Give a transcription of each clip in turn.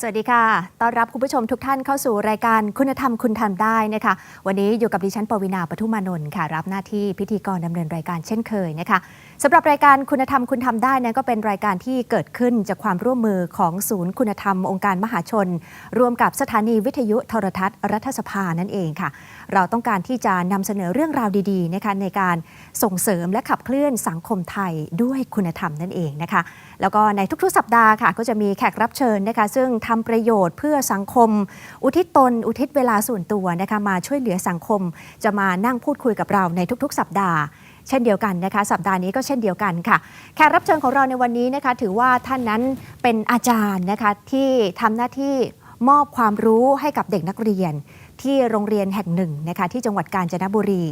สวัสดีค่ะ ต้อนรับคุณผู้ชมทุกท่านเข้าสู่รายการคุณธรรมคุณทำได้นะคะ วันนี้อยู่กับดิฉันปวีนาปทุมานนท์ค่ะ รับหน้าที่พิธีกรดำเนินรายการเช่นเคยนะคะสำหรับรายการคุณธรรมคุณทำได้นั้นก็เป็นรายการที่เกิดขึ้นจากความร่วมมือของศูนย์คุณธรรมองค์การมหาชน ร่วมกับสถานีวิทยุโทรทัศน์รัฐสภานั่นเองค่ะ เราต้องการที่จะนำเสนอเรื่องราวดีๆนะคะในการส่งเสริมและขับเคลื่อนสังคมไทยด้วยคุณธรรมนั่นเองนะคะ แล้วก็ในทุกๆ สัปดาห์ค่ะ ก็จะมีแขกรับเชิญนะคะ ซึ่งทำประโยชน์เพื่อสังคม อุทิศตน อุทิศเวลาส่วนตัวนะคะมาช่วยเหลือสังคม จะมานั่งพูดคุยกับเราในทุกๆ สัปดาห์เช่นเดียวกันนะคะสัปดาห์นี้ก็เช่นเดียวกันค่ะแขกรับเชิญของเราในวันนี้นะคะถือว่าท่านนั้นเป็นอาจารย์นะคะที่ทำหน้าที่มอบความรู้ให้กับเด็กนักเรียน ที่โรงเรียนแห่งหนึ่งนะคะที่จังหวัดกาญจนบุรี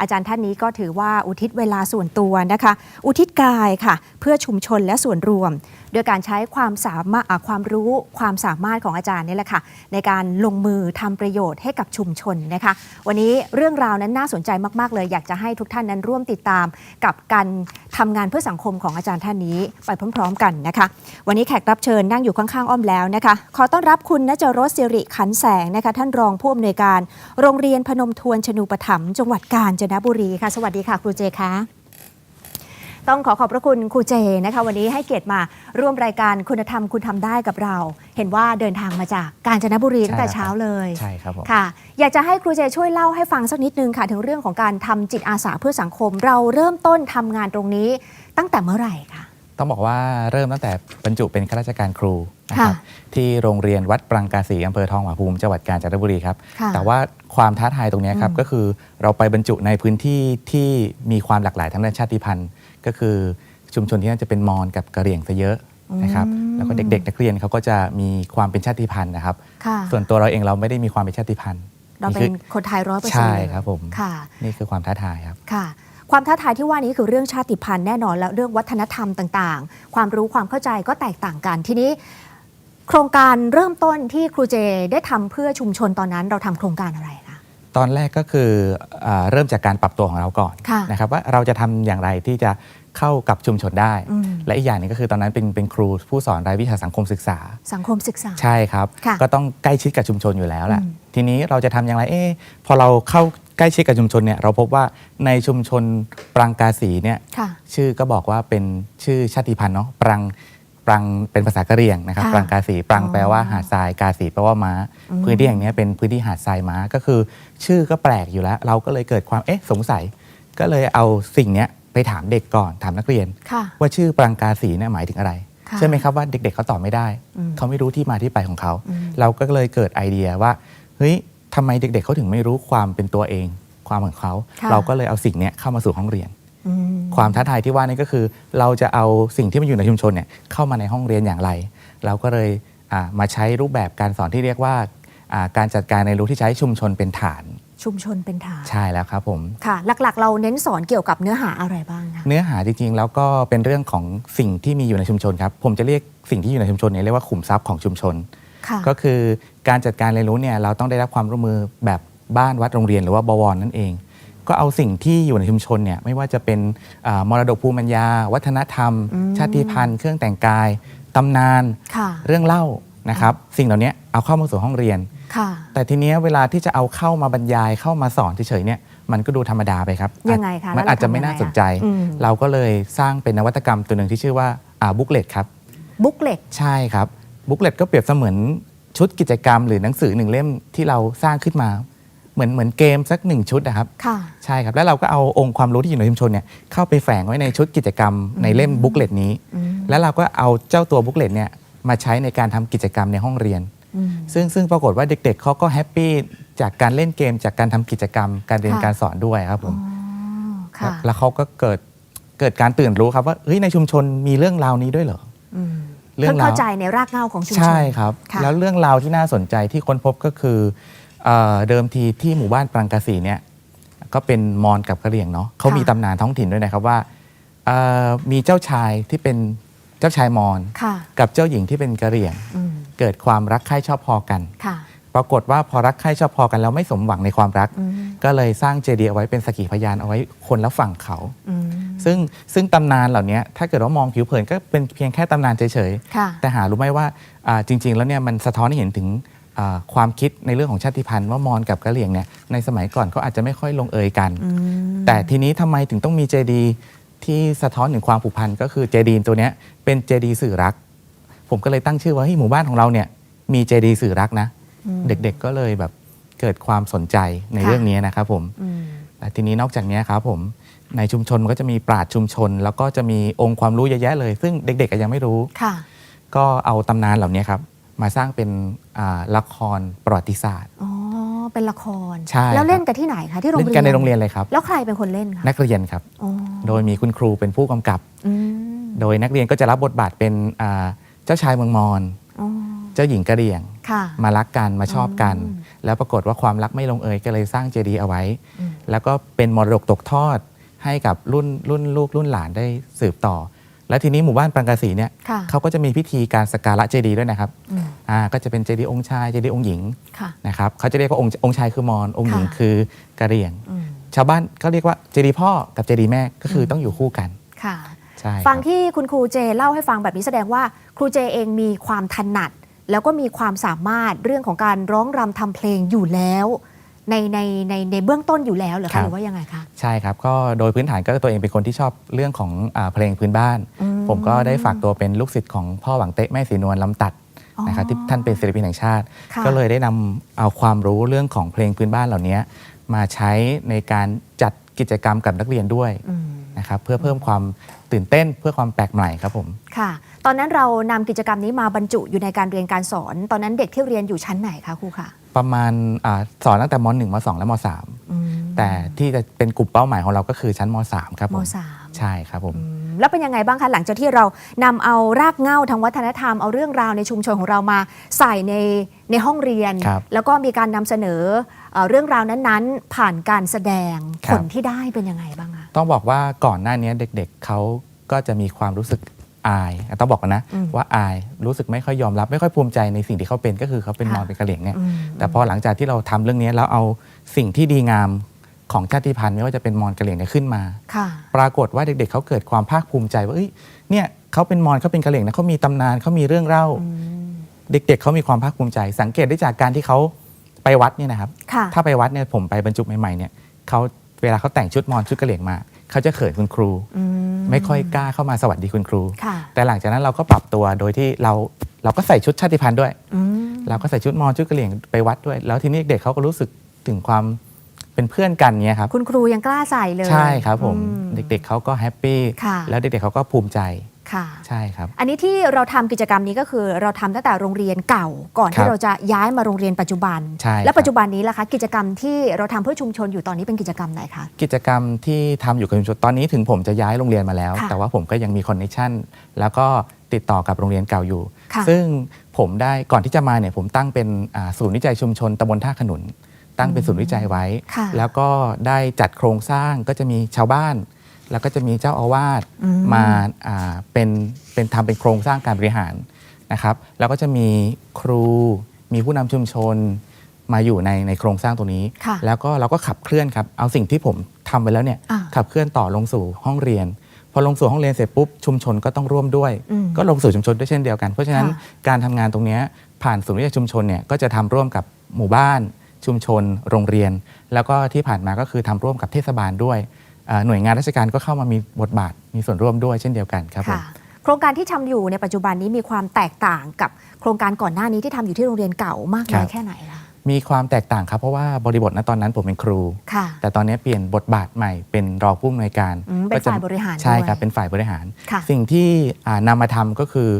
อาจารย์ท่านนี้ก็ถือว่าอุทิศเวลาส่วนตัวนะคะ อุทิศกายค่ะ เพื่อชุมชนและส่วนรวม โดยการใช้ความสามารถความรู้ความสามารถของอาจารย์นี่แหละค่ะในการลงมือทำประโยชน์ให้กับชุมชนนะคะ วันนี้เรื่องราวนั้นน่าสนใจมาก ๆ เลย อยากจะให้ทุกท่านนั้นร่วมติดตามกับการทำงานเพื่อสังคมของอาจารย์ท่านนี้ไปพร้อม ๆ กันนะคะ วันนี้แขกรับเชิญนั่งอยู่ข้างๆอ้อมแล้วนะคะ ขอต้อนรับคุณนจรสสิริขันแสงนะคะท่านรองผู้อำนวยการ โรงเรียนพนมทวนชนูปถัมจังหวัดกาญจนบุรีค่ะ สวัสดีค่ะครูเจคะ ต้องขอขอบพระคุณครูเจนะคะ วันนี้ให้เกียรติมาร่วมรายการคุณธรรมคุณทำได้กับเรา เห็นว่าเดินทางมาจากกาญจนบุรีตั้งแต่ใช่ครับเช้าเลยใช่ครับผมค่ะ อยากจะให้ครูเจช่วยเล่าให้ฟังสักนิดนึงค่ะ ถึงเรื่องของการทำจิตอาสาเพื่อสังคม เราเริ่มต้นทำงานตรงนี้ตั้งแต่เมื่อไหร่คะ ต้องบอกว่าเริ่มตั้งแต่บรรจุเป็นข้าราชการครูนะครับค่ะที่โรงเรียนวัดปรังกาสีอำเภอทองผาภูมิจังหวัดกาญจนบุรีครับ ค่ะแต่ว่าความท้าทายตรงเนี้ยครับอืมก็คือเราไปบรรจุในพื้นที่ที่มีความหลากหลายทางด้านชาติพันธุ์ ก็คือชุมชนที่นั่นจะเป็นมอญกับกะเหรี่ยงซะเยอะนะครับอืมแล้วก็เด็กๆนักเรียนเขาก็จะมีความเป็นชาติพันธุ์นะครับ ค่ะ ส่วนตัวเราเองเราไม่ได้มีความเป็นชาติพันธุ์เราเป็นคนไทยร้อยเปอร์เซ็นใช่ต์ครับผมค่ะ นี่คือความท้าทายครับ ค่ะ ความท้าทายที่ว่านี้คือเรื่องชาติพันธุ์แน่นอนแล้วเรื่องวัฒนธรรมต่างๆ ความรู้ความเข้าใจก็แตกต่างกันทีนี้ โครงการเริ่มต้นที่ครูเจได้ทำเพื่อชุมชนตอนนั้นเราทำโครงการอะไรคะ ตอนแรกก็คืออาเริ่มจากการปรับตัวของเราก่อนค่ะนะครับว่าเราจะทำอย่างไรที่จะเข้ากับชุมชนได้อืมและอีกอย่างหนึงก็คือตอนนั้นเป็นเป็นครูผู้สอนรายวิชาสังคมศึกษา สังคมศึกษาใช่ครับค่ะก็ต้องใกล้ชิดกับชุมชนอยู่แล้วแหละอืมทีนี้เราจะทำอย่างไรเอ๊ะพอเราเข้าใกล้ชิดกับชุมชนเนี่ยเราพบว่าในชุมชนปรังกาสีเนี่ยค่ะชื่อก็บอกว่าเป็นชื่อชาติพันธุ์เนาะปรัง ปรังเป็นภาษากะเหรี่ยงนะครับค่ะปรังกาสีปรังอ๋อแปลว่าหาดทรายกาสีแปลว่าม้าอืมพื้นที่อย่างเนี้ยเป็นพื้นที่หาดทรายม้าก็คือ ชื่อก็แปลกอยู่แล้ว เราก็เลยเกิดความเอ๊ะสงสัย ก็เลยเอาสิ่งเนี้ยไปถามเด็กก่อนถามนักเรียน ค่ะว่าชื่อปรังกาสีเนี่ยหมายถึงอะไร ค่ะ ใช่ไหมครับว่าเด็กๆเขาตอบไม่ได้ อืม เขาไม่รู้ที่มาที่ไปของเขา อืม เราก็เลยเกิดไอเดียว่าเฮ้ยทำไมเด็กๆเขาถึงไม่รู้ความเป็นตัวเอง ความของเขา ค่ะ เราก็เลยเอาสิ่งเนี้ยเข้ามาสู่ห้องเรียนอืม ความท้าทายที่ว่านี่ก็คือ เราจะเอาสิ่งที่มันอยู่ในชุมชนเนี่ยเข้ามาในห้องเรียนอย่างไร เราก็เลยอ่ามาใช้รูปแบบการสอนที่เรียกว่าอ่าการจัดการในรู้ที่ใช้ชุมชนเป็นฐาน ชุมชนเป็นฐาน ใช่แล้วครับผมค่ะ หลักๆ เราเน้นสอนเกี่ยวกับเนื้อหาอะไรบ้างคะเนื้อหาจริงๆแล้วก็เป็นเรื่องของสิ่งที่มีอยู่ในชุมชนครับผมจะเรียกสิ่งที่อยู่ในชุมชนเนี่ยเรียกว่าขุมทรัพย์ของชุมชนค่ะก็คือการจัดการเรียนรู้เนี่ยเราต้องได้รับความร่วมมือแบบบ้านวัดโรงเรียนหรือว่าบวรนั่นเอง ก็เอาสิ่งที่อยู่ในชุมชนเนี่ยไม่ว่าจะเป็นอามรดกภูมิปัญญา วัฒนธรรมอืมชาติพันธุ์ เครื่องแต่งกายตำนานค่ะเรื่องเล่านะครับ สิ่งเหล่านี้เอาเข้ามาสู่ห้องเรียนค่ะแต่ทีเนี้ยเวลาที่จะเอาเข้ามาบรรยายเข้ามาสอนเฉยๆเนี่ยมันก็ดูธรรมดาไปครับยังไงคะมันแล้วเราอาจจะไม่น่าทำยังไงสนใจอืมเราก็เลยสร้างเป็นนวัตกรรมตัวหนึ่งที่ชื่อว่าบุ๊กเลตครับบุ๊กเล็ตใช่ครับบุ๊กเลตก็เปรียบเสมือนชุดกิจกรรมหรือหนังสือหนึ่งเล่มที่เราสร้างขึ้นมาเห มือนเหมือนเกมสักหนึ่งชุดนะครับ ค่ะ ใช่ครับ แล้วเราก็เอาองค์ความรู้ที่อยู่ในชุมชนเนี่ยเข้าไปแฝงไว้ในชุดกิจกรรมในเล่มบุ๊กเลตนี้ อืม แล้วเราก็เอาเจ้าตัวบุ๊กเลตเนี่ยมาใช้ในการทำกิจกรรมในห้องเรียน อืม ซึ่งซึ่งปรากฏว่าเด็กๆเขาก็แฮปปี้จากการเล่นเกมจากการทำกิจกรรม การเรียนค่ะ การสอนด้วยครับผมอ๋อค่ะ แล้วเขาก็เกิดเกิดการตื่นรู้ครับว่าเฮ้ยในชุมชนมีเรื่องราวนี้ด้วยเหรอ อืมเรื่องเพิ่งราว เข้าใจในรากเหง้าของชุมชน ใช่ครับ ค่ะ แล้วเรื่องราวที่น่าสนใจที่ค้นพบก็คือ เอ่อเดิมทีที่หมู่บ้านปรังกาสีเนี่ยก็เป็นมอญกับกะเหรี่ยงเนาะเขามีตำนานท้องถิ่นด้วยนะครับว่าเอ่อมีเจ้าชายที่เป็นเจ้าชายมอญค่ะกับเจ้าหญิงที่เป็นกะเหรี่ยงอืมเกิดความรักใคร่ชอบพอกันค่ะปรากฏว่าพอรักใคร่ชอบพอกันแล้วไม่สมหวังในความรักอืมก็เลยสร้างเจดีย์เอาไว้เป็นสกขีพยานเอาไว้คนละฝั่งเขาอืมซึ่งซึ่งตำนานเหล่านี้ถ้าเกิดว่ามองผิวเผินก็เป็นเพียงแค่ตำนานเฉยค่ะๆแต่หารู้ไหมว่าอ่าจริง ๆ แล้วเนี่ยมันสะท้อนให้เห็นถึงอ่า ความคิดในเรื่องของชาติพันธุ์ว่ามอญกับกะเหรี่ยงเนี่ยในสมัยก่อนเขาอาจจะไม่ค่อยลงเอยกันอืมแต่ทีนี้ทำไมถึงต้องมีเจดีย์ที่สะท้อนถึงความผูกพันก็คือเจดีย์ตัวเนี้ยเป็นเจดีย์สื่อรัก ผมก็เลยตั้งชื่อว่าเฮ้ยหมู่บ้านของเราเนี่ยมีเจดีย์สื่อรักนะอืมเด็กๆก็เลยแบบเกิดความสนใจในค่ะเรื่องนี้นะครับผมอืมแต่ทีนี้นอกจากนี้ครับผมในชุมชนมันก็จะมีปราชญ์ชุมชน แล้วก็จะมีองค์ความรู้เยอะแยะเลย ซึ่งเด็กๆก็ยังไม่รู้ค่ะก็เอาตำนานเหล่านี้ครับ มาสร้างเป็นอ่าละครประวัติศาสตร์ อ๋อ เป็นละคร ใช่แล้วเล่นครับกันที่ไหนคะ ที่โรงเล่นเรียนกันในโรงเรียนเลยครับ แล้วใครเป็นคนเล่นคะ นักเรียนครับอ๋อโดยมีคุณครูเป็นผู้กำกับอืมโดยนักเรียนก็จะรับบทบาทเป็นอ่าเจ้าชายเมืองมอญอ๋อเจ้าหญิงกะเหรี่ยงค่ะมารักกันมาชอบกันอืมแล้วปรากฏว่าความรักไม่ลงเอยก็เลยสร้างเจดีย์เอาไว้อืมแล้วก็เป็นมรดกตกทอดให้กับรุ่นรุ่นลูกรุ่นหลานได้สืบต่อ แล้วทีนี้หมู่บ้านปรังกาสีเนี่ยค่ะ เขาก็จะมีพิธีการสักการะเจดีย์ด้วยนะครับอืม อ่าก็จะเป็นเจดีย์องค์ชายเจดีย์องค์หญิงค่ะ นะครับเขาจะเรียกว่าองค์องค์ชายคือมอญองค์หญิงค่ะ คือกะเหรี่ยง อืมชาวบ้านก็เรียกว่าเจดีย์พ่อกับเจดีย์แม่ก็คือต้องอยู่คู่กันค่ะ ใช่ครับ ฟังที่คุณครูเจเล่าให้ฟังแบบนี้แสดงว่าครูเจเองมีความถนัด แล้วก็มีความสามารถเรื่องของการร้องรำทำเพลงอยู่แล้ว ในในในในเบื้องต้นอยู่แล้วเหรอครัคะบ หรือว่ายังไงคะ ใช่ครับ ก็โดยพื้นฐานก็ตัวเองเป็นคนที่ชอบเรื่องของอาเพลงพื้นบ้าน อืม ผมก็ได้ฝากตัวเป็นลูกศิษย์ของพ่อหวังเตะแม่สีนวลลำตัดอ๋อนะครับที่ท่านเป็นศิลปินแห่งชาติ ค่ะก็เลยได้นำเอาความรู้เรื่องของเพลงพื้นบ้านเหล่านี้มาใช้ในการจัดกิจกรรมกับนักเรียนด้วยอืมนะครับเพื่อเพิ่มความตื่นเต้นเพื่อความแปลกใหม่ครับผม ค่ะ ตอนนั้นเรานำกิจกรรมนี้มาบรรจุอยู่ในการเรียนการสอน ตอนนั้นเด็กที่เรียนอยู่ชั้นไหนคะครูคะ ประมาณอาสอนตั้งแต่ม .1 ม .2 และมอืม .3 แต่ที่จะเป็นกลุ่มเป้าหมายของเราก็คือชั้นม .3 ครับผมสามใช่ครับผม อืมแล้วเป็นยังไงบ้างคะหลังจากที่เรานำเอารากเหง้าทางวัฒนธรรมเอาเรื่องราวในชุมชนของเรามาใส่ในในห้องเรียน ครับแล้วก็มีการนำเสนอเอ่อเรื่องราวนั้นๆ ผ่านการแสดงครัผบ ลที่ได้เป็นยังไงบ้างคะต้องบอกว่าก่อนหน้านี้เด็กๆเขาก็จะมีความรู้สึก อายต้องบอกกันนะอืมว่าอายรู้สึกไม่ค่อยยอมรับ ไม่ค่อยภูมิใจในสิ่งที่เขาเป็นก็คือเขาเป็นค่ะมอญเป็นกะเหรี่ยงเนี่ยอืมแต่พอหลังจากที่เราทำเรื่องนี้แล้วเอาสิ่งที่ดีงามของชาติพันธุ์ไม่ว่าจะเป็นมอญกะเหรี่ยงเนี่ยขึ้นมา ค่ะ ปรากฏว่าเด็กๆ เขาเกิดความภาคภูมิใจว่าเอ้ยเนี่ยเขาเป็นมอญเขาเป็นกะเหรี่ยงนะเขามีตำนานเขามีเรื่องเล่าอืมเด็กๆเขามีความภาคภูมิใจ สังเกตได้จากการที่เขาไปวัดเนี่ยนะครับ ค่ะ ถ้าไปวัดเนี่ยผมไปบรรจุใหม่ๆเนี่ยเขาเวลาเขาแต่งชุดมอญชุดกะเหรี่ยงมา เขาจะเขินคุณครูอืไม่ค่อยกล้าเข้ามาสวัสดีคุณครูค่ะแต่หลังจากนั้นเราก็ปรับตัวโดยที่เราเราก็ใส่ชุดชาติพันธุ์ด้วยอืมเราก็ใส่ชุดมอญชุดกะเหรี่ยงไปวัดด้วย แล้วทีนี้เด็กๆเขาก็รู้สึกถึงความเป็นเพื่อนกันเนี่ยครับ คุณครูยังกล้าใส่เลย ใช่ครับผมอืเด็กๆเขาก็แฮปปี้ค่ะแล้วเด็กๆเขาก็ภูมิใจ ค่ะ ใช่ครับ อันนี้ที่เราทำกิจกรรมนี้ก็คือเราทำตั้งแต่โรงเรียนเก่า ก่อนครัที่บเราจะย้ายมาโรงเรียนปัจจุบันใช่และครับปัจจุบันนี้ล่ะคะกิจกรรมที่เราทำเพื่อชุมชนอยู่ตอนนี้เป็นกิจกรรมไหนคะ กิจกรรมที่ทำอยู่กับชุมชนตอนนี้ถึงผมจะย้ายโรงเรียนมาแล้วค่ะแต่ว่าผมก็ยังมีคอนเนคชั่นแล้วก็ติดต่อกับโรงเรียนเก่าอยู่ค่ะซึ่งผมได้ก่อนที่จะมาเนี่ยผมตั้งเป็นอ่าศูนย์วิจัยชุมชนตำบลท่าขนุน ตั้งเป็นศูนย์วิจัยไว้ค่ะแล้วก็ได้จัดโครงสร้างก็จะมีชาวบ้าน แล้วก็จะมีเจ้าอาวาสอืมมาอ่าเป็นเป็นทำเป็นโครงสร้างการบริหารนะครับ แล้วก็จะมีครูมีผู้นำชุมชนมาอยู่ในในโครงสร้างตรงนี้ค่ะแล้วก็เราก็ขับเคลื่อนครับเอาสิ่งที่ผมทำไปแล้วเนี่ยอ่าขับเคลื่อนต่อลงสู่ห้องเรียน พอลงสู่ห้องเรียนเสร็จปุ๊บชุมชนก็ต้องร่วมด้วยอืมก็ลงสู่ชุมชนด้วยเช่นเดียวกัน เพราะฉะนั้นค่ะการทำงานตรงเนี้ยผ่านศูนย์วิทยาชุมชนเนี่ยก็จะทำร่วมกับหมู่บ้านชุมชนโรงเรียน แล้วก็ที่ผ่านมาก็คือทำร่วมกับเทศบาลด้วยอ่า หน่วยงานราชการก็เข้ามามีบทบาทมีส่วนร่วมด้วยเช่นเดียวกันครับผมค่ะโครงการที่ทำอยู่ในปัจจุบันนี้มีความแตกต่างกับโครงการก่อนหน้านี้ที่ทำอยู่ที่โรงเรียนเก่ามากน้อยครับแค่ไหนคะมีความแตกต่างครับเพราะว่าบริบทณตอนนั้นผมเป็นครูค่ะแต่ตอนนี้เปลี่ยนบทบาทใหม่เป็นรองผู้อำนวยการอืมเป็นก็จะฝ่ายบริหารใช่ด้วยครับเป็นฝ่ายบริหารค่ะสิ่งที่อ่านำมาทำก็คือ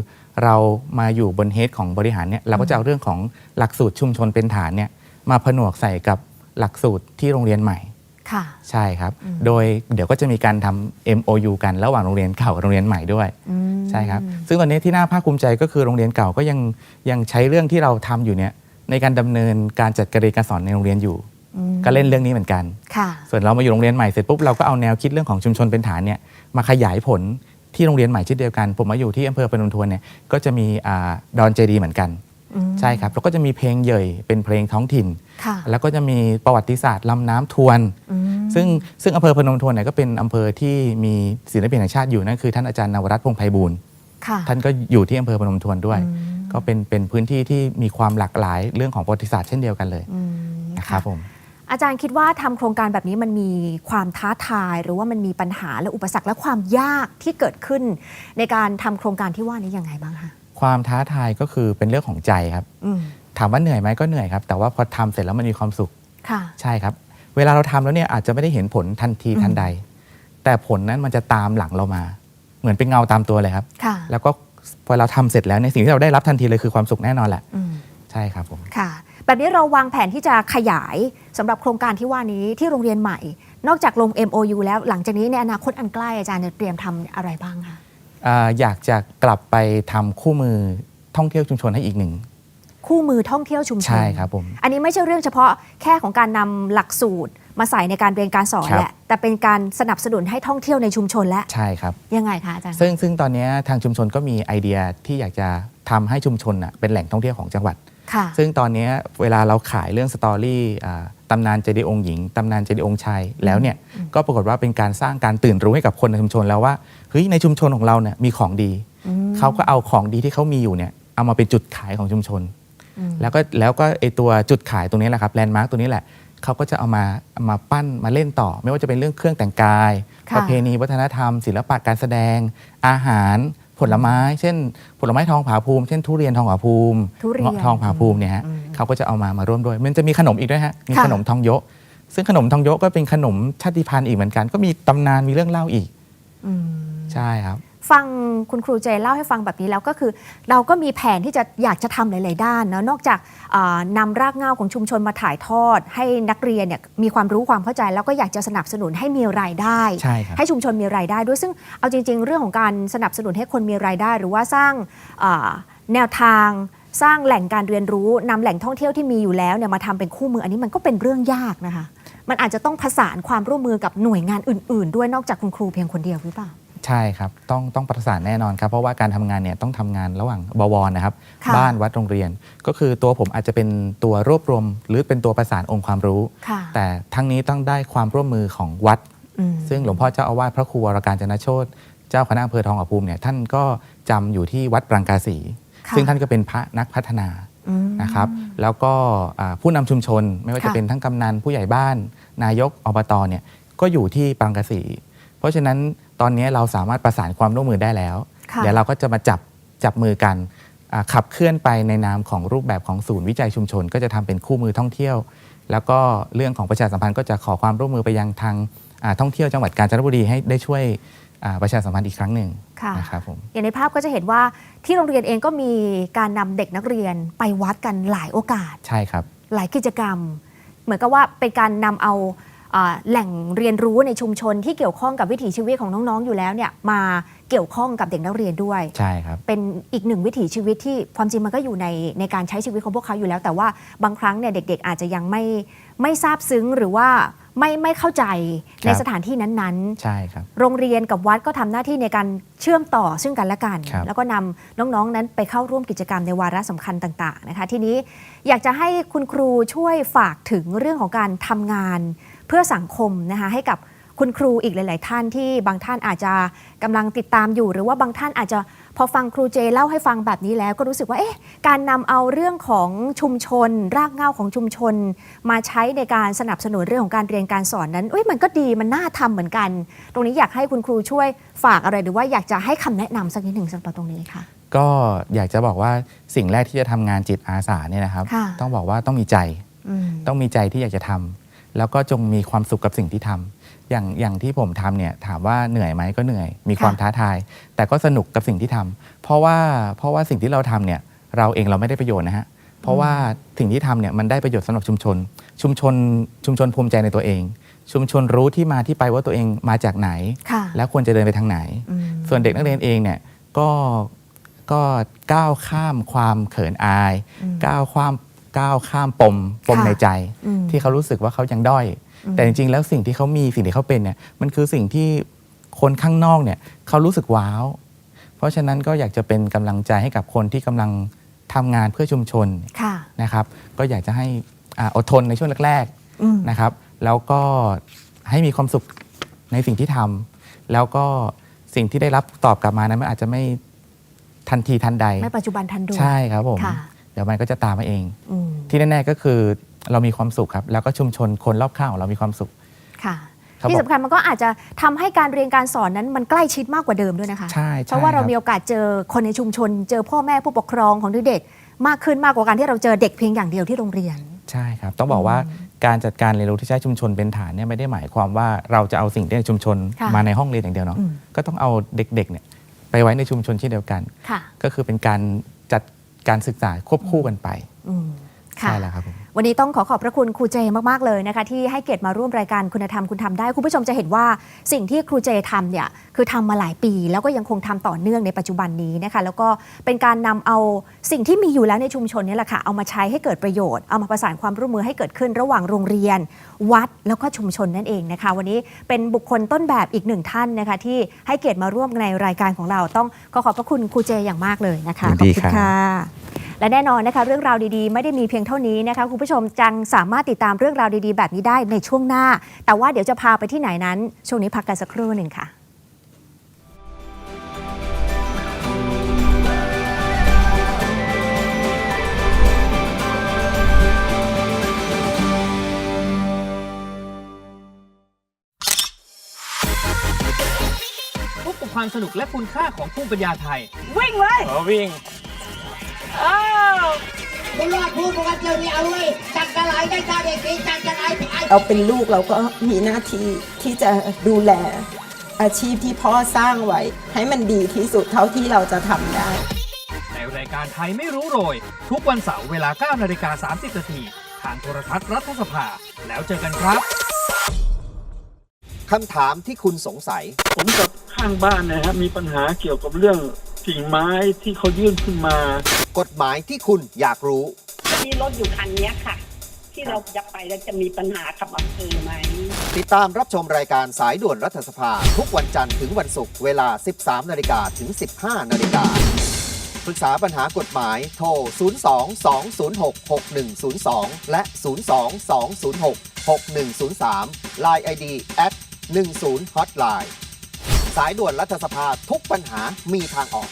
เรามาอยู่บนเฮดของบริหารเนี่ยเราก็จะเอาเรื่องของหลักสูตรชุมชนเป็นฐานเนี่ยมาผนวกใส่กับหลักสูตรที่โรงเรียนใหม่ ค่ะใช่ครับอืมโดยเดี๋ยวก็จะมีการทำ MOU กันระหว่างโรงเรียนเก่ากับโรงเรียนใหม่ด้วยอืมใช่ครับ ซึ่งตอนนี้ที่น่าภาคภูมิใจก็คือโรงเรียนเก่าก็ยังยังใช้เรื่องที่เราทำอยู่เนี่ยในการดำเนินการจัดการเรียนการสอนในโรงเรียนอยู่อืมก็เล่นเรื่องนี้เหมือนกันค่ะส่วนเรามาอยู่โรงเรียนใหม่เสร็จปุ๊บเราก็เอาแนวคิดเรื่องของชุมชนเป็นฐานเนี่ยมาขยายผลที่โรงเรียนใหม่เช่นเดียวกัน ผมมาอยู่ที่อำเภอปนุนทวนเนี่ยก็จะมีอ่าดอนเจดีเหมือนกันอืม ใช่ครับแล้วก็จะมีเพลงเหย่ยเป็นเพลงท้องถิ่นค่ะแล้วก็จะมีประวัติศาสตร์ลำน้ำทวนอืมซึ่งซึ่งอำเภอพนมทวนเนี่ยก็เป็นอำเภอที่มีศิลปินแห่งชาติอยู่นั่นคือท่านอาจารย์นวรัตน์พงษ์ไพบูลย์ค่ะท่านก็อยู่ที่อำเภอพนมทวนด้วยอืมก็เป็นเป็นพื้นที่ที่มีความหลากหลายเรื่องของประวัติศาสตร์เช่นเดียวกันเลยอืมนะครับผมอาจารย์คิดว่าทำโครงการแบบนี้มันมีความท้าทาย หรือว่ามันมีปัญหาและอุปสรรคและความยากที่เกิดขึ้น ในการทำโครงการที่ว่านี้ยังไงบ้างคะ ความท้าทายก็คือเป็นเรื่องของใจครับอืมถามว่าเหนื่อยไหมก็เหนื่อยครับ แต่ว่าพอทำเสร็จแล้วมันมีความสุขค่ะใช่ครับ เวลาเราทำแล้วเนี่ยอาจจะไม่ได้เห็นผลทันทีอืมทันใด แต่ผลนั้นมันจะตามหลังเรามา เหมือนเป็นเงาตามตัวเลยครับค่ะแล้วก็พอเราทำเสร็จแล้วในยสิ่งที่เราได้รับทันทีเลยคือความสุขแน่นอนแหละอืมใช่ครับผมค่ะ แบบนี้เราวางแผนที่จะขยายสำหรับโครงการที่ว่านี้ที่โรงเรียนใหม่ นอกจากลง MOU แล้วหลังจากนี้ในอนาคตอันใกล้อาจารย์จะเตรียมทำอะไรบ้างคะ อ่าอยากจะกลับไปทำคู่มือท่องเที่ยวชุมชนให้อีกหนึ่งคู่มือท่องเที่ยวชุมชนใช่ครับผมอันนี้ไม่ใช่เรื่องเฉพาะแค่ของการนำหลักสูตร มาใส่ในการเรียนการสอนครับแหละแต่เป็นการสนับสนุนให้ท่องเที่ยวในชุมชนและใช่ครับยังไงคะอาจารย์ซึ่งซึ่งตอนนี้ทางชุมชนก็มีไอเดียที่อยากจะทำให้ชุมชนน่ะเป็นแหล่งท่องเที่ยวของจังหวัดค่ะ ซึ่งตอนนี้เวลาเราขายเรื่องสตอรี่อ่าตำนานเจดีย์องค์หญิงตำนานเจดีย์องค์ชายแล้วเนี่ยก็ปรากฏว่าเป็นการสร้างการตื่นรู้ให้กับคนในชุมชนแล้วว่าเฮ้ยในชุมชนของเราเนี่ยมีของดีอืมเขาก็เอาของดีที่เขามีอยู่เนี่ยเอามาเป็นจุดขายของชุมชนอืมแล้วก็แล้วก็ไอตัวจุดขายตรงนี้แหละครับแลนด์มาร์กตัวนี้แหละเขาก็จะเอามาเอามาปั้นมาเล่นต่อ ไม่ว่าจะเป็นเรื่องเครื่องแต่งกายค่ะประเพณีวัฒนธรรม ศิลปะการแสดงอาหาร ผลไม้ เช่น ผลไม้ทองผาภูมิเช่นทุเรียนทองผาภูมิทุเรียนเงาะทองผาภูมิเนี่ยฮะอืมเขาก็จะเอามามาร่วมด้วย มันจะมีขนมอีกด้วยฮะมีค่ะขนมทองโยะซึ่งขนมทองโยะก็เป็นขนมชาติพันธุ์อีกเหมือนกัน ก็มีตำนานมีเรื่องเล่าอีกอืมใช่ครับ ฟังคุณครูเจเล่าให้ฟังแบบนี้แล้วก็คือ เราก็มีแผนที่จะอยากจะทำหลาย ๆ ด้านเนาะนอกจากอ่านำรากเหง้าของชุมชนมาถ่ายทอด ให้นักเรียนเนี่ยมีความรู้ความเข้าใจ แล้วก็อยากจะสนับสนุนให้มีรายได้ ใช่ครับให้ชุมชนมีรายได้ด้วยซึ่งเอาจริง ๆ เรื่องของการสนับสนุนให้คนมีรายได้ หรือว่าสร้างอ่าแนวทางสร้างแหล่งการเรียนรู้นำแหล่งท่องเที่ยวที่มีอยู่แล้วเนี่ยมาทำเป็นคู่มืออันนี้มันก็เป็นเรื่องยากนะคะ มันอาจจะต้องผสานความร่วมมือกับหน่วยงานอื่น ๆ ด้วยนอกจากคุณครูเพียงคนเดียวหรือเปล่า ใช่ครับ ต้องต้องประสานแน่นอนครับ เพราะว่าการทำงานเนี่ยต้องทำงานระหว่างบวรนะครับค่ะบ้านวัดโรงเรียน ก็คือตัวผมอาจจะเป็นตัวรวบรวม หรือเป็นตัวประสานองค์ความรู้ค่ะแต่ทั้งนี้ต้องได้ความร่วมมือของวัดอืมซึ่งหลวงพ่อเจ้าอาวาสพระครูวรการจนโชตเจ้าคณะอำเภอทองผาภูมิเนี่ยท่านก็จำอยู่ที่วัดปรังกาสีค่ะซึ่งท่านก็เป็นพระนักพัฒนาอืมนะครับ แล้วก็อ่าผู้นำชุมชนไม่ว่าจะค่ะเป็นทั้งกำนันผู้ใหญ่บ้าน นายกอบตเนี่ยก็อยู่ที่ปรังกาสี เพราะฉะนั้น ตอนนี้เราสามารถประสานความร่วมมือได้แล้วค่ะเดี๋ยวเราก็จะมาจับจับมือกันอ่าขับเคลื่อนไปในนามของรูปแบบของศูนย์วิจัยชุมชน ก็จะทำเป็นคู่มือท่องเที่ยว แล้วก็เรื่องของประชาสัมพันธ์ก็จะขอความร่วมมือไปยังทางอ่าท่องเที่ยวจังหวัดกาญจนบุรีให้ได้ช่วยอ่าประชาสัมพันธ์อีกครั้งหนึ่งค่ะนะครับผมอย่างในภาพก็จะเห็นว่าที่โรงเรียนเองก็มีการนำเด็กนักเรียนไปวัดกันหลายโอกาสใช่ครับ หลายกิจกรรม เหมือนกับว่าเป็นการนำเอาอ่า แหล่งเรียนรู้ในชุมชนที่เกี่ยวข้องกับวิถีชีวิตของน้องๆอยู่แล้วเนี่ยมาเกี่ยวข้องกับเด็กนักเรียนด้วย ใช่ครับ เป็นอีกหนึ่งวิถีชีวิตที่ความจริงมันก็อยู่ในในการใช้ชีวิตของพวกเขาอยู่แล้ว แต่ว่าบางครั้งเนี่ยเด็ก ๆ อาจจะยังไม่ไม่ทราบซึ้งหรือว่าไม่ไม่เข้าใจในครับสถานที่นั้นๆ ใช่ครับ โรงเรียนกับวัดก็ทำหน้าที่ในการเชื่อมต่อซึ่งกันและกันครับแล้วก็นำน้องๆนั้นไปเข้าร่วมกิจกรรมในวาระสำคัญต่าง ๆ นะคะ ทีนี้อยากจะให้คุณครูช่วยฝากถึงเรื่องของการทำงาน เพื่อสังคมนะคะให้กับคุณครูอีกหลาย ๆ ท่านที่บางท่านอาจจะกำลังติดตามอยู่ หรือว่าบางท่านอาจจะพอฟังครูเจเล่าให้ฟังแบบนี้แล้ว ก็รู้สึกว่าเอ๊ะการนำเอาเรื่องของชุมชน รากเหง้าของชุมชน มาใช้ในการสนับสนุนเรื่องของการเรียนการสอนนั้นเอ้ยมันก็ดีมันน่าทำเหมือนกัน ตรงนี้อยากให้คุณครูช่วยฝากอะไรหรือว่าอยากจะให้คำแนะนำสักนิดหนึ่งสำหรับตรงนี้ค่ะ ก็อยากจะบอกว่าสิ่งแรกที่จะทำงานจิตอาสาเนี่ยนะครับ ต้องบอกว่าต้องมีใจต้องมีใจที่อยากจะทำ แล้วก็จงมีความสุขกับสิ่งที่ทำอย่างอย่างที่ผมทำเนี่ยถามว่าเหนื่อยไหมก็เหนื่อย มีความค่ะท้าทาย แต่ก็สนุกกับสิ่งที่ทำเพราะว่าเพราะว่าสิ่งที่เราทำเนี่ยเราเองเราไม่ได้ประโยชน์นะฮะเพราะว่าสิ่งที่ทำเนี่ยมันได้ประโยชน์สำหรับชุมชน ชุมชนชุมชนภูมิใจในตัวเอง ชุมชนรู้ที่มาที่ไปว่าตัวเองมาจากไหนค่ะแล้วควรจะเดินไปทางไหนอืมส่วนเด็กนักเรียนเองเนี่ยก็ก็ก้าวข้ามความเขินอายอืมก้าวข้าม ก้าวข้ามปมปมค่ะในใจอืมที่เขารู้สึกว่าเขายังด้อยอืมแต่จริงๆ แล้วสิ่งที่เขามีสิ่งที่เขาเป็นเนี่ยมันคือสิ่งที่คนข้างนอกเนี่ยเขารู้สึกว้าว เพราะฉะนั้นก็อยากจะเป็นกำลังใจให้กับคนที่กำลังทำงานเพื่อชุมชนค่ะนะครับก็อยากจะให้อาอดทนในช่วงแรกอืมๆนะครับ แล้วก็ให้มีความสุขในสิ่งที่ทำแล้วก็สิ่งที่ได้รับตอบกลับมานั้นมันอาจจะไม่ทันทีทันใด ไม่ปัจจุบันทันด่วนใช่ครับผมค่ะ เดี๋ยวมันก็จะตามมาเองอืมที่แน่ๆก็คือเรามีความสุขครับ แล้วก็ชุมชนคนรอบข้างของเรามีความสุขค่ะครับที่ผมสำคัญมันก็อาจจะทำให้การเรียนการสอนนั้นมันใกล้ชิดมากกว่าเดิมด้วยนะคะใช่เพราะว่าใช่เราคบมีโอกาสเจอคนในชุมชน เจอพ่อแม่ผู้ปกครองของเด็กๆมากขึ้นมากกว่าการที่เราเจอเด็กเพียงอย่างเดียวที่โรงเรียน ใช่ครับ ต้องบอกว่าการจัดการเรียนรู้ที่ใช้ชุมชนเป็นฐานเนี่ยไม่ได้หมายความว่าเราจะเอาสิ่งที่ในชุมชนค่ะมาในห้องเรียนอย่างเดียวเนาะอืมก็ต้องเอาเด็กๆเนี่ยไปไว้ในชุมชนที่เดียวกันค่ะก็คือเป็นการจัด การศึกษาควบคู่กันไปอืมค่ะใช่แล้วครับผมวันนี้ต้องขอขอบพระคุณครูเจมาก ๆ เลยนะคะ ที่ให้เกียรติมาร่วมรายการคุณธรรมคุณทำได้ คุณผู้ชมจะเห็นว่าสิ่งที่ครูเจทำเนี่ยคือทำมาหลายปี แล้วก็ยังคงทำต่อเนื่องในปัจจุบันนี้นะคะ แล้วก็เป็นการนำเอาสิ่งที่มีอยู่แล้วในชุมชนนี่แหละค่ะเอามาใช้ให้เกิดประโยชน์เอามาประสานความร่วมมือให้เกิดขึ้นระหว่างโรงเรียน วัดแล้วก็ชุมชนนั่นเองนะคะ วันนี้เป็นบุคคลต้นแบบอีกหนึ่งท่านนะคะ ที่ให้เกียรติมาร่วมในรายการของเราต้องขอขอบพระคุณครูเจอย่างมากเลยนะคะยินขอดีบคุณครับค่ะและแน่นอนนะคะ เรื่องราวดีๆ ไม่ได้มีเพียงเท่านี้นะคะคุณผู้ชมจังสามารถติดตามเรื่องราวดีๆ แบบนี้ได้ในช่วงหน้า แต่ว่าเดี๋ยวจะพาไปที่ไหนนั้น ช่วงนี้พักกันสักครู่หนึ่งค่ะ ความสนุกและคุณค่าของภูมิปัญญาไทย วิ่งเลยเออวิ่งอ้าวบุญรอดพูดปกตินี่เอาไว้จักกะไหลได้จ้าเด็กดีจักกะไหลไอ้เราเป็นลูกเราก็มีหน้าที่ที่จะดูแลอาชีพที่พ่อสร้างไว้ ให้มันดีที่สุดเท่าที่เราจะทำได้ ในรายการไทยไม่รู้โรย ทุกวันเสาร์เวลา9นาฬิกา30นาทีทางโทรทัศน์รัฐสภา แล้วเจอกันครับคำถามที่คุณสงสัย ผมกับ ข้างบ้านนะครับมีปัญหาเกี่ยวกับเรื่องกิ่งไม้ที่เขายื่นขึ้นมา กฎหมายที่คุณอยากรู้ มีรถอยู่คันเนี้ยค่ะ ที่เราจะไปแล้วจะมีปัญหากับอำเภอไหม ติดตามรับชมรายการสายด่วนรัฐสภา ทุกวันจันทร์ถึงวันศุกร์เวลา 13 นาฬิกาถึง 15 นาฬิกาปรึกษาปัญหากฎหมายโทร 02-206-6102 และ 02-206-6103 Line ID at 10 Hotline สายด่วนรัฐสภาทุกปัญหามีทางออก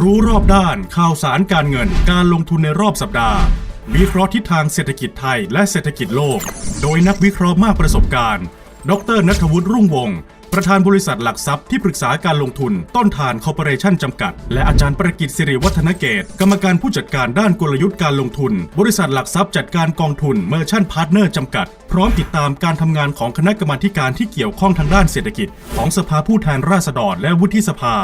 รู้รอบด้านข่าวสารการเงินการลงทุนในรอบสัปดาห์ วิเคราะห์ทิศทางเศรษฐกิจไทยและเศรษฐกิจโลก โดยนักวิเคราะห์มากประสบการณ์ ดรนัทวุฒิรุ่งวงศ์ ประธานบริษัทหลักทรัพย์ที่ปรึกษาการลงทุน ต้นทานคอร์ปอเรชั่นจำกัด และอาจารย์ประกิตสิริวัฒนเกต กรรมการผู้จัดการด้านกลยุทธ์การลงทุน บริษัทหลักทรัพย์จัดการกองทุนเมอร์ชั่นพาร์ทเนอร์จำกัด พร้อมติดตามการทำงานของคณะกรรมาการที่เกี่ยวข้องทางด้านเศรษฐกิจ ของสภาผู้แทนราษฎรและวุฒิสภา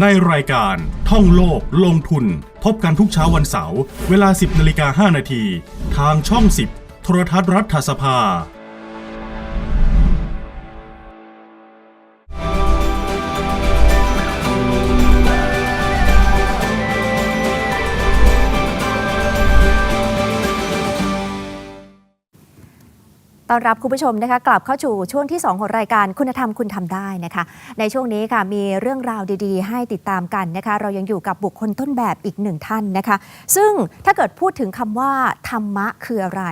ในรายการ ท่องโลก ลงทุน พบกันทุกเช้าวันเสาร์เวลา 10นาฬิกา5นาทีทางช่อง 10 โทรทัศน์รัฐสภา ต้อนรับคุณผู้ชมนะคะกลับเข้าสู่ช่วงที่ 2 ของรายการคุณธรรมคุณทำได้นะคะ ในช่วงนี้ค่ะมีเรื่องราวดีๆ ให้ติดตามกันนะคะ เรายังอยู่กับบุคคลต้นแบบอีกหนึ่งท่านนะคะ ซึ่งถ้าเกิดพูดถึงคำว่า ธรรมะคืออะไร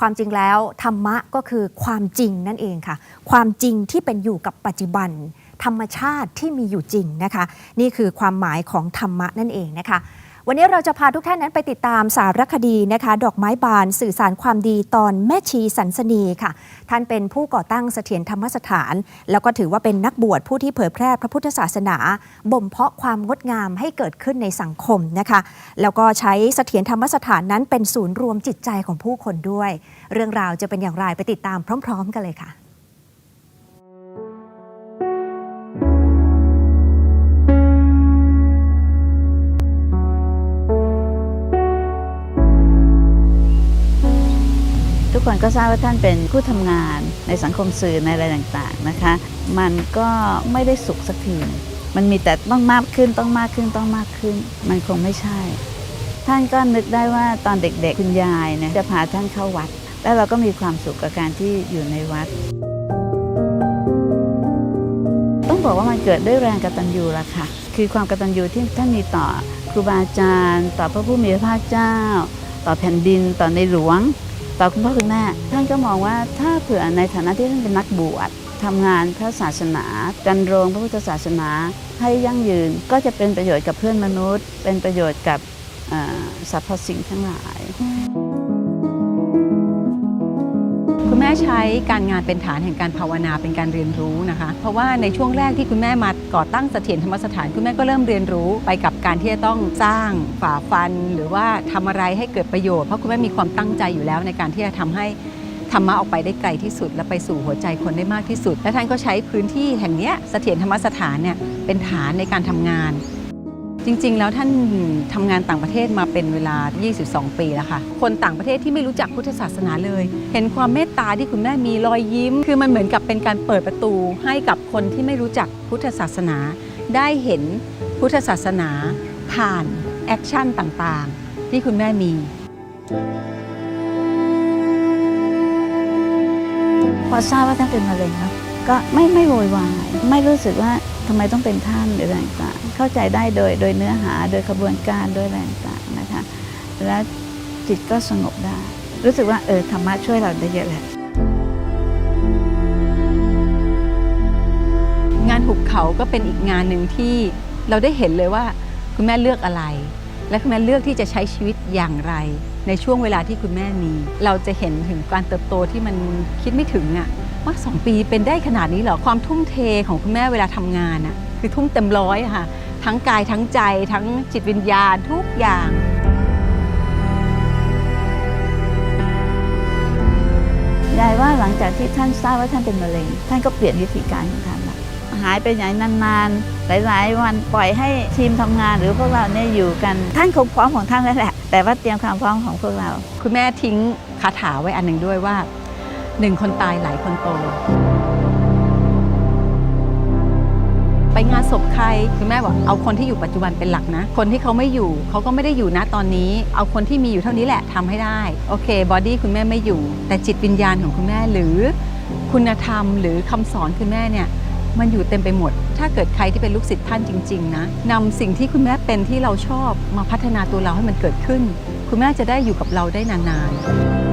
ความจริงแล้วธรรมะก็คือความจริงนั่นเองค่ะ ความจริงที่เป็นอยู่กับปัจจุบัน ธรรมชาติที่มีอยู่จริงนะคะ นี่คือความหมายของธรรมะนั่นเองนะคะ วันนี้เราจะพาทุกท่านนั้นไปติดตามสารคดีนะคะ ดอกไม้บานสื่อสารความดีตอนแม่ชีสันสนีค่ะ ท่านเป็นผู้ก่อตั้งเสถียรธรรมสถาน แล้วก็ถือว่าเป็นนักบวชผู้ที่เผยแพร่พระพุทธศาสนา บ่มเพาะความงดงามให้เกิดขึ้นในสังคมนะคะ แล้วก็ใช้เสถียรธรรมสถานนั้นเป็นศูนย์รวมจิตใจของผู้คนด้วย เรื่องราวจะเป็นอย่างไรไปติดตามพร้อม ๆ กันเลยค่ะ กคนก็ทราบว่าท่านเป็นผู้ทำงานในสังคมสื่อในอะไรต่างๆนะคะ มันก็ไม่ได้สุขสักที มันมีแต่ต้องมากขึ้นต้องมากขึ้นต้องมากขึ้น มันคงไม่ใช่ ท่านก็นึกได้ว่าตอนเด็กๆ คุณยายเนี่ยจะพาท่านเข้าวัด แล้วเราก็มีความสุขกับการที่อยู่ในวัด ต้องบอกว่ามันเกิดด้วยแรงกตัญญูละค่ะ คือความกตัญญูที่ท่านมีต่อครูบาอาจารย์ ต่อพระผู้มีพระภาคเจ้า ต่อแผ่นดินต่อในหลวง ต่อคุณพ่อคุณแม่ท่านก็มองว่าถ้าเผื่อในฐานะที่ท่านเป็นนักบวชทำงานพระศาสนาดันโรงพระพุทธศาสนาให้ยั่งยืนก็จะเป็นประโยชน์กับเพื่อนมนุษย์ เป็นประโยชน์กับสรรพสิ่งทั้งหลาย แม่ใช้การงานเป็นฐานแห่งการภาวนาเป็นการเรียนรู้นะคะ เพราะว่าในช่วงแรกที่คุณแม่มาก่อตั้งเสถียรธรรมสถานคุณแม่ก็เริ่มเรียนรู้ไปกับการที่จะต้องสร้างฝ่าฟัน หรือว่าทำอะไรให้เกิดประโยชน์เพราะคุณแม่มีความตั้งใจอยู่แล้วในการที่จะทำให้ธรรมะออกไปได้ไกลที่สุด และไปสู่หัวใจคนได้มากที่สุด และท่านก็ใช้พื้นที่แห่งนี้เสถียรธรรมสถานเนี่ยเป็นฐานในการทำงาน จริง ๆ แล้วท่านทำงานต่างประเทศมาเป็นเวลา 22 ปีแล้วค่ะ คนต่างประเทศที่ไม่รู้จักพุทธศาสนาเลย เห็นความเมตตาที่คุณแม่มีรอยยิ้ม คือมันเหมือนกับเป็นการเปิดประตูให้กับคนที่ไม่รู้จักพุทธศาสนา ได้เห็นพุทธศาสนา ผ่านแอคชั่นต่างๆ ที่คุณแม่มี พอทราบว่าท่านเป็นมะเร็งเนาะ ก็ไม่ไม่โวยวายไม่รู้สึกว่าทำไมต้องเป็นท่านหรืออะไรต่างเข้าใจได้โดยโดยเนื้อหาโดยกระบวนการโดยอะไรต่างนะคะ แล้วจิตก็สงบได้ รู้สึกว่าเออธรรมะช่วยเราได้เยอะแหละงานหุบเขาก็เป็นอีกงานหนึ่งที่เราได้เห็นเลยว่าคุณแม่เลือกอะไร และคุณแม่เลือกที่จะใช้ชีวิตอย่างไร ในช่วงเวลาที่คุณแม่มี เราจะเห็นถึงการเติบโตที่มันคิดไม่ถึงอะ ว่าสองปีเป็นได้ขนาดนี้เหรอความทุ่มเทของคุณแม่เวลาทำงานอะคือทุ่มเต็มร้อยอะค่ะ ทั้งกายทั้งใจทั้งจิตวิญญาณทุกอย่างยายว่าหลังจากที่ท่านทราบว่าท่านเป็นมะเร็ง ท่านก็เปลี่ยนวิธีการของท่านละหายไปไหนนานๆ หลายๆ วันปล่อยให้ทีมทำงานหรือพวกเราเนี่ยอยู่กัน ท่านคงพร้อมของท่านแล้วแหละ แต่ว่าเตรียมความพร้อมของพวกเรา คุณแม่ทิ้งคาถาไว้อันหนึ่งด้วยว่า หนึ่งคนตายหลายคนโต ไปงานศพใครคุณแม่บอกเอาคนที่อยู่ปัจจุบันเป็นหลักนะ คนที่เขาไม่อยู่เขาก็ไม่ได้อยู่นะตอนนี้ เอาคนที่มีอยู่เท่านี้แหละทำให้ได้โอเคบอดี้คุณแม่ไม่อยู่ แต่จิตวิญญาณของคุณแม่หรือ คุณธรรมหรือคำสอนคุณแม่เนี่ยมันอยู่เต็มไปหมด ถ้าเกิดใครที่เป็นลูกศิษย์ท่านจริง ๆ นะนำสิ่งที่คุณแม่เป็นที่เราชอบมาพัฒนาตัวเราให้มันเกิดขึ้น คุณแม่จะได้อยู่กับเราได้นานๆ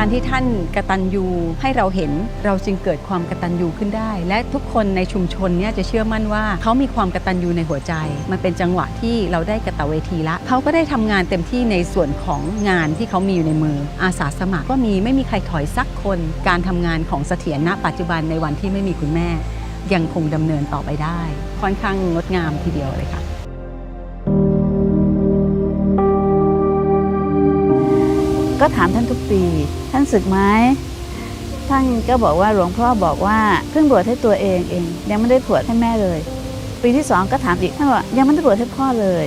การที่ท่านกระตัญญูให้เราเห็นเราจึงเกิดความกระตัญญูขึ้นได้ และทุกคนในชุมชนเนี่ยจะเชื่อมั่นว่าเขามีความกระตัญญูในหัวใจ มันเป็นจังหวะที่เราได้กระตะเวทีละเขาก็ได้ทำงานเต็มที่ในส่วนของงานที่เขามีอยู่ในมือ อาสาสมัครก็มีไม่มีใครถอยสักคนการทำงานของเสถียรณปัจจุบันในวันที่ไม่มีคุณแม่ ยังคงดำเนินต่อไปได้ ค่อนข้างงดงามทีเดียวเลยค่ะ ถามท่านทุกปี ท่านศึกไหมท่านก็บอกว่าหลวงพ่อบอกว่าเพิ่งบวชให้ตัวเองเอง ยังไม่ได้บวชให้แม่เลย ปีที่สองก็ถามอีกท่านบอกยังไม่ได้บวชให้พ่อเลย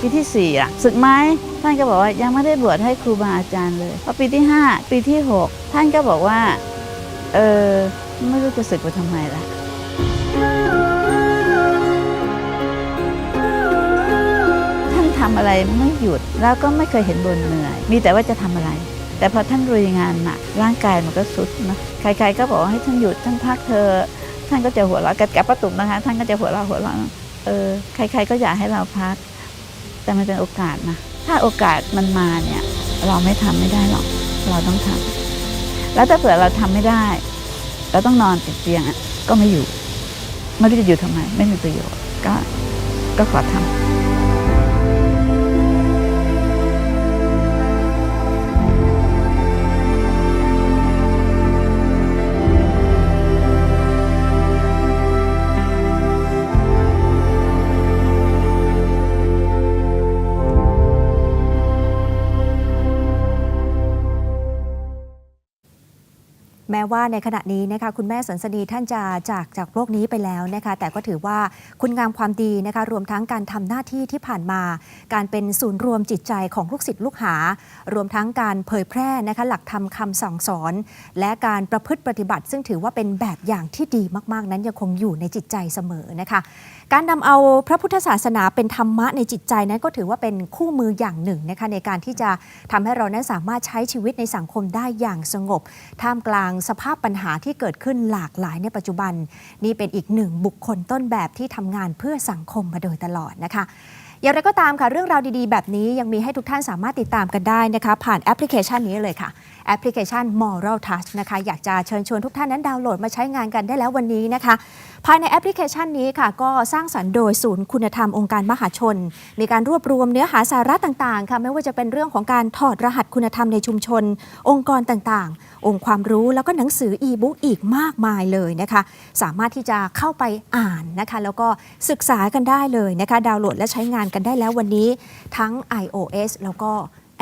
ปีที่สี่อะศึกไหมท่านก็บอกว่ายังไม่ได้บวชให้ครูบาอาจารย์เลยพอปีที่ห้าปีที่หกท่านก็บอกว่าเออไม่รู้จะศึกไปทำไมละ ท่านทำอะไรไม่หยุดแล้วก็ไม่เคยเห็นบนเหนื่อย มีแต่ว่าจะทำอะไร แต่พอท่านรุยงานหนักร่างกายมันก็สุดนะใครๆก็บอกให้ท่านหยุดท่านพักเธอ ท่านก็จะหัวเราะกับกับประตุกนะคะ ท่านก็จะหัวเราะหัวเราะเออใคร ๆ ก็อยากให้เราพัก แต่มันเป็นโอกาสนะถ้าโอกาสมันมาเนี่ยเราไม่ทำไม่ได้หรอก เราต้องทำแล้วถ้าเผื่อเราทำไม่ได้ เราต้องนอนติดเตียงอะก็ไม่อยู่ไม่รู้จะอยู่ทำไม ไม่มีประโยชน์ก็ก็ขอทำ แม้ว่าในขณะนี้นะคะคุณแม่สันสนีท่านจะจากจากโลกนี้ไปแล้วนะคะแต่ก็ถือว่าคุณงามความดีนะคะรวมทั้งการทำหน้าที่ที่ผ่านมา การเป็นศูนย์รวมจิตใจของลูกศิษย์ลูกหา รวมทั้งการเผยแพร่นะคะหลักธรรมคำสั่งสอน และการประพฤติปฏิบัติ ซึ่งถือว่าเป็นแบบอย่างที่ดีมาก ๆ นั้นยังคงอยู่ในจิตใจเสมอนะคะการนำเอาพระพุทธศาสนาเป็นธรรมะในจิตใจนั้นก็ถือว่าเป็นคู่มืออย่างหนึ่งนะคะในการที่จะทำให้เรานั้นสามารถใช้ชีวิตในสังคมได้อย่างสงบ ท่ามกลางสภาพปัญหาที่เกิดขึ้นหลากหลายในปัจจุบัน นี่เป็นอีกหนึ่งบุคคลต้นแบบที่ทำงานเพื่อสังคมมาโดยตลอดนะคะอย่างไรก็ตามค่ะ เรื่องราวดีๆ แบบนี้ยังมีให้ทุกท่านสามารถติดตามกันได้นะคะ ผ่านแอปพลิเคชันนี้เลยค่ะ แอปพลิเคชัน Moral Touch นะคะ อยากจะเชิญชวนทุกท่านนั้นดาวน์โหลดมาใช้งานกันได้แล้ววันนี้นะคะ ภายในแอปพลิเคชันนี้ค่ะ ก็สร้างสรรค์โดยศูนย์คุณธรรมองค์การมหาชน มีการรวบรวมเนื้อหาสาระต่างๆ ค่ะ ไม่ว่าจะเป็นเรื่องของการถอดรหัสคุณธรรมในชุมชน องค์กรต่างๆ องค์ความรู้แล้วก็หนังสืออีบุ๊กอีกมากมายเลยนะคะ สามารถที่จะเข้าไปอ่านนะคะ แล้วก็ศึกษากันได้เลยนะคะ ดาวน์โหลดและใช้งานกันได้แล้ววันนี้ ทั้ง iOS แล้วก็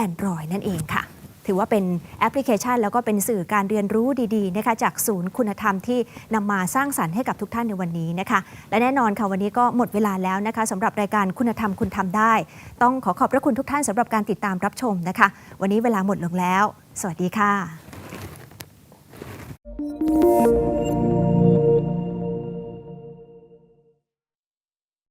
Android นั่นเองค่ะ ถือว่าเป็นแอปพลิเคชัน แล้วก็เป็นสื่อการเรียนรู้ดีๆนะคะจากศูนย์คุณธรรมที่นำมาสร้างสรรค์ให้กับทุกท่านในวันนี้นะคะ และแน่นอนค่ะวันนี้ก็หมดเวลาแล้วนะคะสำหรับรายการคุณธรรมคุณทำได้ ต้องขอขอบพระคุณทุกท่านสำหรับการติดตามรับชมนะคะ วันนี้เวลาหมดลงแล้ว สวัสดีค่ะ